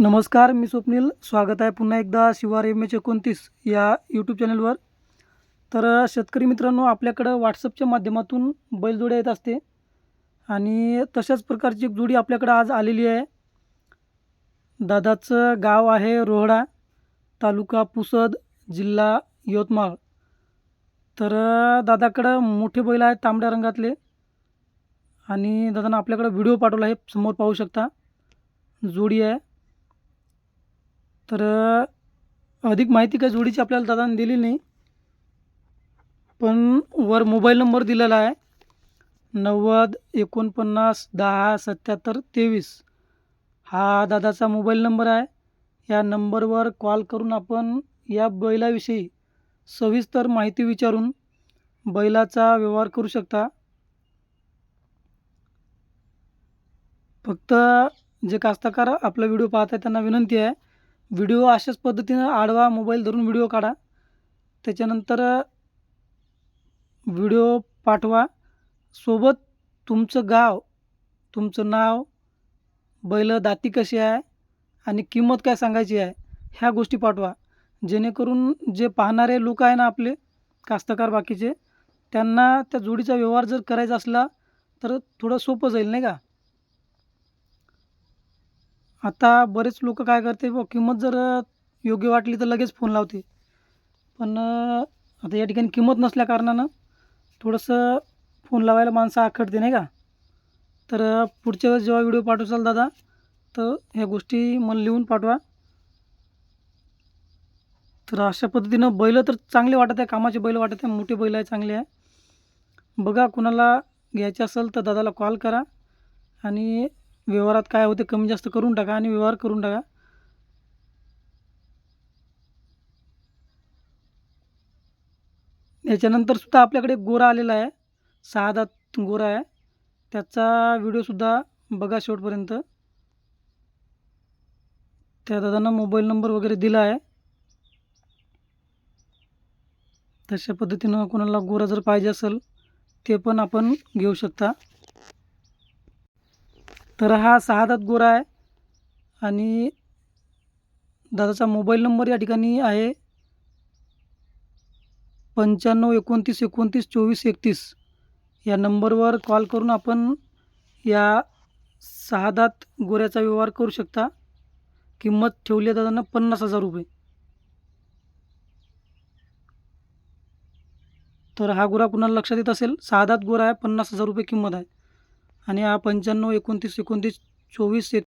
नमस्कार मी स्वप्नील. स्वागत आहे पुन्हा एकदा शिवार एम एच एकोणतीस या यूट्यूब चॅनलवर तर शेतकरी मित्रांनो आपल्याकडं व्हॉट्सअपच्या माध्यमातून बैलजोड्या येत असते. आणि तशाच प्रकारची एक जोडी आपल्याकडं आज आलेली आहे. दादाचं गाव आहे रोहडा तालुका पुसद जिल्हा यवतमाळ. तर दादाकडं मोठे बैल आहेत तांबड्या रंगातले. आणि दादानं आपल्याकडं व्हिडिओ पाठवला आहे समोर पाहू शकता. जोडी आहे. तर अधिक माहिती काय जोडीची आपल्याला दादाने दिली नाही. पण वर मोबाईल नंबर दिलेला आहे. नव्वद एकोणपन्नास दहा सत्याहत्तर तेवीस. हा दादाचा मोबाईल नंबर आहे. या नंबरवर कॉल करून आपण या बैलाविषयी सविस्तर माहिती विचारून बैलाचा व्यवहार करू शकता. फक्त जे कास्तकार आपला व्हिडिओ पाहत आहे त्यांना विनंती आहे. व्हिडिओ अशाच पद्धतीनं आडवा मोबाईल धरून व्हिडिओ काढा. त्याच्यानंतर व्हिडिओ पाठवा. सोबत तुमचं गाव तुमचं नाव बैल दाती कशी आहे आणि किंमत काय सांगायची आहे ह्या गोष्टी पाठवा. जेणेकरून जे पाहणारे लोक आहे ना आपले कास्तकार बाकीचे त्यांना त्या जोडीचा व्यवहार जर करायचा असला तर थोडं सोपं जाईल नाही का? आता बरेच लोक काय करते ब किंमत जर योग्य वाटली तर लगेच फोन लावते. पण आता या ठिकाणी किंमत नसल्या कारणानं थोडंसं फोन लावायला माणसं आखडते नाही का? तर पुढच्या वेळेस जेव्हा व्हिडिओ पाठवसाल दादा तर ह्या गोष्टी मला लिहून पाठवा. तर अशा पद्धतीनं बैल तर चांगले वाटत आहे कामाचे बैल वाटत आहे मोठे बैल आहे चांगले आहे. बघा कुणाला घ्यायचे असेल तर दादाला कॉल करा. आणि व्यवहारात काय होते कमी जास्त करून टाका आणि व्यवहार करून टाका. याच्यानंतर सुद्धा आपल्याकडे गोरा आलेला आहे. सहा दात गोरा आहे. त्याचा व्हिडिओसुद्धा बघा शेवटपर्यंत. त्या दादांना मोबाईल नंबर वगैरे दिला आहे. तशा पद्धतीनं कोणाला गोरा जर पाहिजे असेल ते पण आपण घेऊ शकता. तर हा सहा दात गोरा आहे आणि दादाचा मोबाईल नंबर या ठिकाणी आहे पंच्याण्णव एकोणतीस एकोणतीस चोवीस एकतीस. या नंबरवर कॉल करून आपण या सहा दात गोऱ्याचा व्यवहार करू शकता. किंमत ठेवली आहे दादांना पन्नास हजार रुपये. तर हा गोरा कुणाला लक्षात येत असेल? सहा दात गोरा आहे पन्नास हजार रुपये किंमत आहे. आणि हा पंच्याण्णव एकोणतीस एकोणतीस चोवीस एक